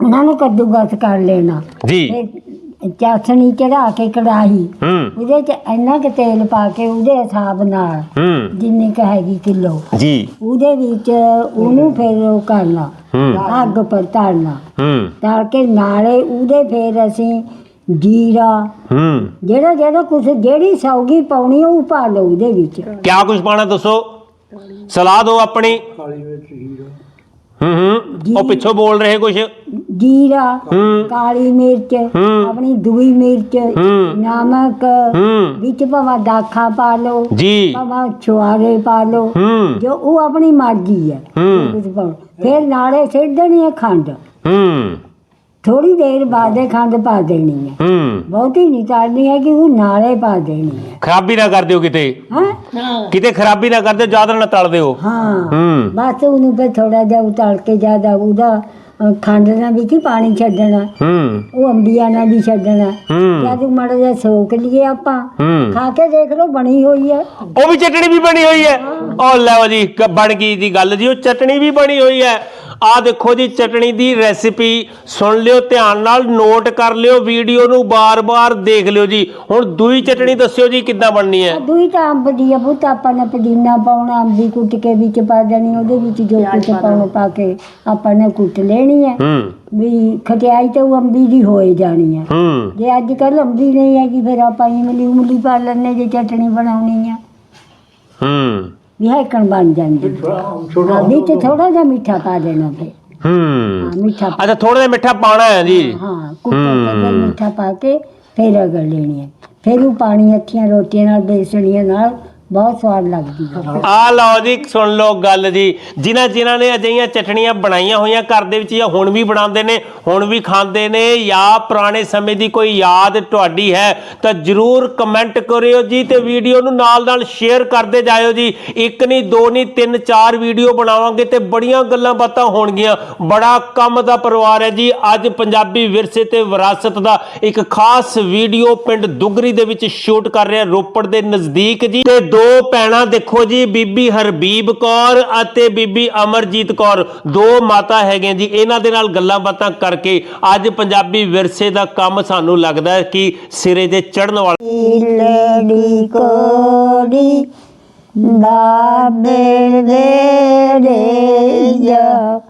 ਉਹਨਾਂ ਨੂੰ ਕੱਦੂਕਸ ਕਰ ਲੈਣਾ। ਜੀ। ਫਿਰ ਚਾਸ਼ਣੀ ਚੜਾ ਕੇ ਕੜਾਹੀ। ਹੂੰ। ਉਹਦੇ 'ਚ ਇੰਨਾ ਕੁ ਤੇਲ ਪਾ ਕੇ ਉਹਦੇ ਹਿਸਾਬ ਨਾਲ ਹੂੰ। ਜਿੰਨੀ ਕੁ ਹੈਗੀ ਕਿਲੋ। ਜੀ। ਉਹਦੇ ਵਿੱਚ ਉਹਨੂੰ ਫਿਰ ਉਹ ਕਰਨਾ। ਹੂੰ। ਅੱਗ ਪਰ ਧਰਨਾ। ਹੂੰ। ਤਲ ਕੇ ਨਾਲੇ ਉਹਦੇ ਫਿਰ ਅਸੀਂ ਜੀਰਾ। ਹੂੰ। ਜਿਹੜਾ ਜਿਹੜਾ ਕੁਛ ਜਿਹੜੀ ਸੌਗੀ ਪਾਉਣੀ ਉਹ ਪਾ ਲਓ ਉਹਦੇ ਵਿੱਚ। ਕਿਆ ਕੁਝ ਪਾਣਾ ਦੱਸੋ? ਸਲਾਹ ਦਿਓ ਆਪਣੀ। ਕਾਲੀ ਮਿਰਚ ਹੀਰਾ ਹੂੰ ਹੂੰ। ਉਹ ਪਿੱਛੋਂ ਬੋਲ ਰਹੇ ਕੁਝ ਜੀਰਾ ਕਾਲੀ ਮਿਰਚ। ਆਪਣੀ ਦੂਈ ਮਿਰਚ। ਨਮਕ ਵਿੱਚ ਭਾਵੇਂ ਦਾਖਾ ਪਾ ਲਓ ਜੀ। ਭਾਵੇਂ ਛੁਆਰੇ ਪਾ ਲਓ ਜੋ ਉਹ ਆਪਣੀ ਮਰਜ਼ੀ ਹੈ। ਕੁਝ ਪਾਉਣ ਫਿਰ ਨਾਲੇ ਸਿੱਟ ਦੇਣੀ ਹੈ ਖੰਡ। ਥੋੜੀ ਦੇਰ ਬਾਅਦ ਇਹ ਖੰਡ ਪਾ ਦੇਣੀ ਹੈ। ਬਹੁਤੀ ਨਹੀਂ ਕਰਨੀ ਹੈ ਕਿ ਉਹ ਨਾਲੇ ਪਾ ਦੇਣੀ ਹੈ। ਖਰਾਬੀ ਨਾ ਕਰ ਦਿਓ ਕਿਤੇ। ਹਾਂ? ਕਿਤੇ ਖਰਾਬੀ ਨਾ ਕਰ ਦਿਓ ਜ਼ਿਆਦਾ ਨਾ ਤਲ ਦਿਓ। ਹਾਂ। ਹੂੰ। ਬਸ ਉਹਨੂੰ ਫਿਰ ਥੋੜਾ ਜਿਹਾ ਉਤਾਰ ਕੇ ਜ਼ਿਆਦਾ ਉਹਦਾ ਅ, ਖੰਡ ਨਾਲ ਵਿੱਚ ਹੀ ਪਾਣੀ ਛੱਡਣਾ। ਹੂੰ। ਉਹ ਅੰਬੀਆਂ ਨਾਲ ਵੀ ਛੱਡਣਾ। ਹੂੰ। ਜਦ ਮਾੜਾ ਜਿਹਾ ਸੋਕ ਲਈਏ ਆਪਾਂ ਹੂੰ। ਖਾ ਕੇ ਦੇਖ ਲਓ ਬਣੀ ਹੋਈ ਹੈ ਉਹ ਵੀ ਚਟਣੀ ਵੀ ਬਣੀ ਹੋਈ ਹੈ। ਉਹ ਲਓ ਜੀ ਕ- ਬਣ ਗਈ ਦੀ ਗੱਲ ਜੀ ਉਹ ਚਟਣੀ ਵੀ ਬਣੀ ਹੋਈ ਹੈ। ਆ ਦੇਖੋ ਜੀ ਚਟਣੀ ਦੀ ਰੈਸਿਪੀ ਸੁਣ ਲਿਓ ਧਿਆਨ ਨਾਲ ਨੋਟ ਕਰ ਲਿਓ ਵੀਡੀਓ ਨੂੰ ਬਾਰ-ਬਾਰ ਦੇਖ ਲਿਓ ਜੀ। ਹੁਣ ਦੂਈ ਚਟਣੀ ਦੱਸਿਓ ਜੀ ਕਿੱਦਾਂ ਬਣਨੀ ਹੈ? ਦੂਈ ਤਾਂ ਅੰਬ ਦੀ ਆ ਪੁੱਤ ਆਪਾਂ ਨੇ ਪੁਦੀਨਾ ਪਾਉਣਾ ਅੰਬੀ ਕੁੱਟ ਕੇ ਵਿੱਚ ਪਾ ਦੇਣੀ ਉਹਦੇ ਵਿੱਚ ਜੋ ਕੁਝ ਪਾਉਣਾ ਪਾ ਕੇ ਆਪਾਂ ਨੇ ਕੁੱਟ ਲੈਣੀ ਹੈ। ਹੂੰ। ਵੀ ਖਟਿਆਈ ਤਾਂ ਉਹ ਅੰਬੀ ਦੀ ਹੋਏ ਜਾਣੀ ਹੈ। ਹੂੰ। ਜੇ ਅੱਜ ਕੱਲ ਅੰਬੀ ਨਹੀਂ ਹੈਗੀ ਫਿਰ ਆਪਾਂ ਇਮਲੀ ਉਮਲੀ ਪਾ ਲੈਣੇ ਜੇ ਚਟਣੀ ਬਣਾਉਣੀ ਹੈ। ਹੂੰ। ਵੀ ਹੈਕਣ ਬਣ ਜਾਂਦੀ ਹਾਂ, ਵਿੱਚ ਥੋੜਾ ਜਿਹਾ ਮਿੱਠਾ ਪਾ ਦੇਣਾ ਫਿਰ ਹੂੰ। ਹਾਂ ਮਿੱਠਾ ਅੱਛਾ ਥੋੜਾ ਜਿਹਾ ਮਿੱਠਾ ਪਾਣਾ ਹੈ ਜੀ। ਹਾਂ ਕੁੱਕਰ ਤੇ ਮਿੱਠਾ ਪਾ ਕੇ ਫਿਰ ਰਗੜ ਲੈਣੀ ਹੈ। ਫਿਰ ਉਹ ਪਾਣੀ ਅੱਖੀਆਂ ਰੋਟੀਆਂ ਨਾਲ ਬੇਸਣੀਆਂ ਨਾਲ ਬਹੁਤ ਸਵਾਦ ਲੱਗਦੀ ਹੈ। ਆ ਲਓ ਜੀ, ਸੁਣ ਲਓ ਗੱਲ ਜੀ। ਜਿਨ੍ਹਾਂ ਜਿਨ੍ਹਾਂ ਨੇ ਅਜਿਹੀਆਂ ਚਟਣੀਆਂ ਬਣਾਈਆਂ ਹੋਈਆਂ, ਘਰ ਦੇ ਵਿੱਚ ਜਾਂ ਹੁਣ ਵੀ ਬਣਾਉਂਦੇ ਨੇ, ਹੁਣ ਵੀ ਖਾਂਦੇ ਨੇ ਜਾਂ ਪੁਰਾਣੇ ਸਮੇਂ ਦੀ ਕੋਈ ਯਾਦ ਤੁਹਾਡੀ ਹੈ, ਤਾਂ ਜਰੂਰ ਕਮੈਂਟ ਕਰਿਓ ਜੀ ਤੇ ਵੀਡੀਓ ਨੂੰ ਨਾਲ ਨਾਲ ਸ਼ੇਅਰ ਕਰਦੇ ਜਾਇਓ ਜੀ। ਇੱਕ ਨਹੀਂ, ਦੋ ਨਹੀਂ, ਤਿੰਨ, ਚਾਰ ਵੀਡੀਓ ਬਣਾਵਾਂਗੇ ਤੇ ਬੜੀਆਂ ਗੱਲਾਂ ਬਾਤਾਂ ਹੋਣਗੀਆਂ। ਬੜਾ ਕੰਮ ਦਾ ਪਰਿਵਾਰ ਹੈ ਜੀ। ਅੱਜ ਪੰਜਾਬੀ ਵਿਰਸੇ ਤੇ ਵਿਰਾਸਤ ਦਾ ਇੱਕ ਖਾਸ ਵੀਡੀਓ ਪਿੰਡ ਦੁਗਰੀ ਦੇ ਵਿੱਚ ਸ਼ੂਟ ਕਰ ਰਿਹਾ ਰੋਪੜ ਦੇ ਨਜ਼ਦੀਕ ਜੀ। ਤੇ ਦੋ ਭੈਣਾਂ ਦੇਖੋ ਜੀ, ਬੀਬੀ ਹਰਬੀਬ ਕੌਰ ਅਤੇ ਬੀਬੀ ਅਮਰਜੀਤ ਕੌਰ। ਦੋ ਮਾਤਾ ਹੈਗੇ ਜੀ, ਇਹਨਾਂ ਦੇ ਨਾਲ ਗੱਲਾਂ ਬਾਤਾਂ ਕਰਕੇ ਅੱਜ ਪੰਜਾਬੀ ਵਿਰਸੇ ਦਾ ਕੰਮ ਸਾਨੂੰ ਲੱਗਦਾ ਹੈ ਕਿ ਸਿਰੇ ਦੇ ਚੜਨ ਵਾਲਾ ਲੜੀ ਕੋੜੀ ਬਾਬੇ ਦੇ ਦੇ ਜਾ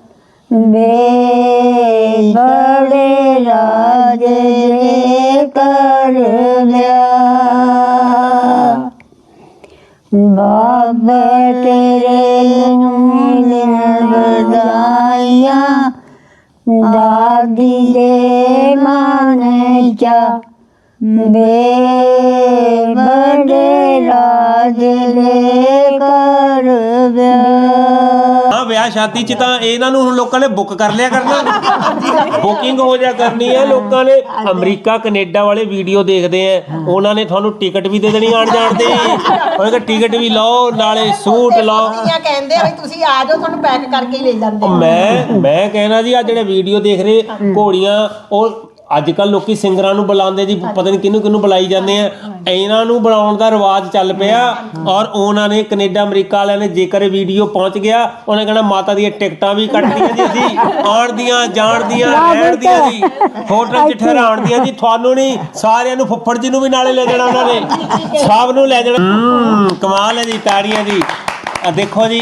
ਵੇ ਬੜੇ ਰਾਜੇ ਕਰ ਲਿਆ ਬਾਬਾ ਤੇਰੇ ਨੂੰ ਵਧਾਈਆਂ ਦਾਦੀ ਦੇ ਮਨ ਚਾ ਵੇ ਬੜੇ ਰਾਜ ਦੇ ਕਰ ਵਿਆਹ। ਵਿਆਹ ਸ਼ਾਦੀ ਚ ਤਾਂ ਇਹਨਾਂ ਨੂੰ ਹੁਣ ਲੋਕਾਂ ਨੇ ਬੁੱਕ ਕਰ ਲਿਆ ਕਰਨਾ। ਬੁਕਿੰਗ ਹੋ ਜਾ ਕਰਨੀ ਹੈ ਲੋਕਾਂ ਨੇ ਅਮਰੀਕਾ ਕੈਨੇਡਾ ਵਾਲੇ ਵੀਡੀਓ ਦੇਖਦੇ ਆ। ਉਹਨਾਂ ਨੇ ਤੁਹਾਨੂੰ ਟਿਕਟ ਵੀ ਦੇ ਦੇਣੀ ਆਣ ਜਾਣ ਦੀ ਉਹਨਾਂ ਕਹਿੰਦੇ ਟਿਕਟ ਵੀ ਲਓ ਨਾਲੇ ਸੂਟ ਲਓ। ਕੁੜੀਆਂ ਕਹਿੰਦੇ ਆ ਵੀ ਤੁਸੀਂ ਆ ਜਾਓ ਤੁਹਾਨੂੰ ਪੈਕ ਕਰਕੇ ਹੀ ਲੈ ਜਾਂਦੇ ਮੈਂ ਮੈਂ ਕਹਿਣਾ ਜੀ ਆ ਜਿਹੜੇ ਵੀਡੀਓ ਦੇਖ ਰਹੇ ਘੋੜੀਆਂ ਉਹ ਅੱਜ ਕੱਲ ਲੋਕੀ ਸਿੰਗਰਾਂ ਨੂੰ ਬੁਲਾਉਂਦੇ ਜੀ ਪਤਾ ਨਹੀਂ ਕਿਹਨੂੰ ਕਿਹਨੂੰ ਬੁਲਾਈ ਜਾਂਦੇ ਆ। ਇਹਨਾਂ ਨੂੰ ਬਣਾਉਣ ਦਾ ਰਿਵਾਜ ਚੱਲ ਪਿਆ ਔਰ ਉਹਨਾਂ ਨੇ ਕੈਨੇਡਾ ਅਮਰੀਕਾ ਵਾਲਿਆਂ ਨੇ ਜੇਕਰ ਵੀਡੀਓ ਪਹੁੰਚ ਗਿਆ ਉਹਨੇ ਕਹਿਣਾ ਮਾਤਾ ਦੀਆਂ ਟਿਕਟਾਂ ਵੀ ਕੱਟਦੀਆਂ ਜੀ ਅਸੀਂ ਆਉਣ ਦੀਆਂ ਜਾਣ ਦੀਆਂ ਰਹਿਣ ਦੀਆਂ ਜੀ ਹੋਟਲ 'ਚ ਠਹਿਰਾਉਣ ਦੀਆਂ ਜੀ ਤੁਹਾਨੂੰ ਨਹੀਂ ਸਾਰਿਆਂ ਨੂੰ ਫੁੱਫੜ ਜੀ ਨੂੰ ਵੀ ਨਾਲੇ ਲੈ ਜਾਣਾ ਉਹਨਾਂ ਨੇ। ਸਭ ਨੂੰ ਲੈ ਜਾਣਾ। ਕਮਾਲ ਹੈ ਜੀ ਤਾੜੀਆਂ ਜੀ। ਆ ਦੇਖੋ ਜੀ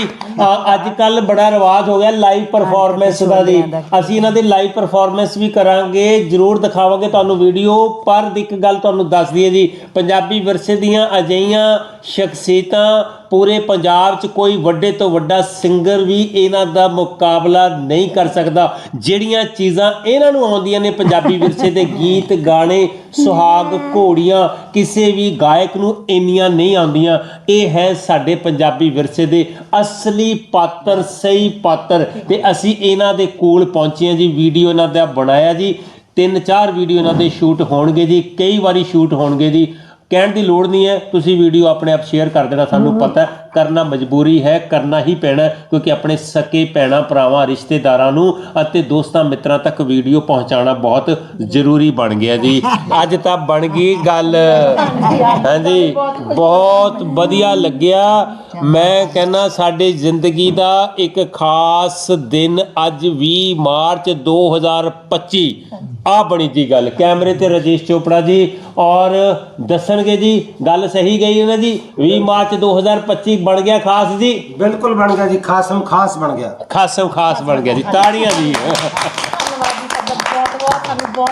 ਅੱਜ ਕੱਲ ਬੜਾ ਰਿਵਾਜ ਹੋ ਗਿਆ ਲਾਈਵ ਪਰਫਾਰਮੈਂਸ ਦਾ ਜੀ। ਅਸੀਂ ਇਹਨਾਂ ਦੇ ਲਾਈਵ ਪਰਫਾਰਮੈਂਸ ਵੀ ਕਰਾਂਗੇ ਜਰੂਰ ਦਿਖਾਵਾਂਗੇ ਤੁਹਾਨੂੰ ਵੀਡੀਓ ਪਰ ਇੱਕ ਗੱਲ ਤੁਹਾਨੂੰ ਦੱਸ ਦਈਏ ਜੀ ਪੰਜਾਬੀ ਵਿਰਸੇ ਦੀਆਂ ਅਜਿਹੀਆਂ ਸ਼ਖਸੀਅਤਾਂ ਪੂਰੇ ਪੰਜਾਬ 'ਚ ਕੋਈ ਵੱਡੇ ਤੋਂ ਵੱਡਾ ਸਿੰਗਰ ਵੀ ਇਹਨਾਂ ਦਾ ਮੁਕਾਬਲਾ ਨਹੀਂ ਕਰ ਸਕਦਾ। ਜਿਹੜੀਆਂ ਚੀਜ਼ਾਂ ਇਹਨਾਂ ਨੂੰ ਆਉਂਦੀਆਂ ਨੇ ਪੰਜਾਬੀ ਵਿਰਸੇ ਦੇ ਗੀਤ ਗਾਣੇ ਸੁਹਾਗ ਘੋੜੀਆਂ ਕਿਸੇ ਵੀ ਗਾਇਕ ਨੂੰ ਇੰਨੀਆਂ ਨਹੀਂ ਆਉਂਦੀਆਂ। ਇਹ ਹੈ ਸਾਡੇ ਪੰਜਾਬੀ ਵਿਰਸੇ ਦੇ ਅਸਲੀ ਪਾਤਰ, ਸਹੀ ਪਾਤਰ। ਤੇ ਅਸੀਂ ਇਹਨਾਂ ਦੇ ਕੋਲ ਪਹੁੰਚੇ ਹਾਂ ਜੀ। ਵੀਡੀਓ ਇਹਨਾਂ ਦਾ ਬਣਾਇਆ ਜੀ। ਤਿੰਨ ਚਾਰ ਵੀਡੀਓ ਇਹਨਾਂ ਦੇ ਸ਼ੂਟ ਹੋਣਗੇ ਜੀ। ਕਈ ਵਾਰੀ ਸ਼ੂਟ ਹੋਣਗੇ ਜੀ। ਕਹਿਣ ਦੀ ਲੋੜ ਨਹੀਂ ਹੈ ਤੁਸੀਂ ਵੀਡੀਓ ਆਪਣੇ ਆਪ ਸ਼ੇਅਰ ਕਰ ਦੇਣਾ ਸਾਨੂੰ ਪਤਾ ਕਰਨਾ ਮਜਬੂਰੀ ਹੈ ਕਰਨਾ ਹੀ ਪੈਣਾ ਕਿਉਂਕਿ ਆਪਣੇ ਸਕੇ ਭੈਣਾਂ ਭਰਾਵਾਂ ਰਿਸ਼ਤੇਦਾਰਾਂ ਨੂੰ ਅਤੇ ਦੋਸਤਾਂ ਮਿੱਤਰਾਂ ਤੱਕ ਵੀਡੀਓ ਪਹੁੰਚਾਉਣਾ ਬਹੁਤ ਜ਼ਰੂਰੀ ਬਣ ਗਿਆ ਜੀ। ਅੱਜ ਤਾਂ ਬਣ ਗਈ ਗੱਲ। ਹਾਂਜੀ ਬਹੁਤ ਵਧੀਆ ਲੱਗਿਆ। ਮੈਂ ਕਹਿੰਨਾ ਸਾਡੀ ਜ਼ਿੰਦਗੀ ਦਾ ਇੱਕ ਖਾਸ ਦਿਨ ਅੱਜ 20 ਮਾਰਚ 2025 ਆ ਬਣੀ ਜੀ ਗੱਲ। ਕੈਮਰੇ ਤੇ ਰਜੇਸ਼ ਚੋਪੜਾ ਜੀ ਔਰ ਦੱਸਣਗੇ ਜੀ ਗੱਲ ਸਹੀ ਗਈ ਹੈ ਨਾ ਜੀ 20 ਮਾਰਚ 2025 ਬਣ ਗਿਆ ਖਾਸ ਜੀ? ਬਿਲਕੁਲ ਬਣ ਗਿਆ ਜੀ ਖਾਸਮ ਖਾਸ ਬਣ ਗਿਆ। ਖਾਸਮ ਖਾਸ ਬਣ ਗਿਆ ਜੀ ਤਾੜੀਆਂ ਜੀ। ਧੰਨਵਾਦ ਜੀ ਤੁਹਾਡਾ ਬਹੁਤ ਬਹੁਤ ਸਾਨੂੰ ਬਹੁਤ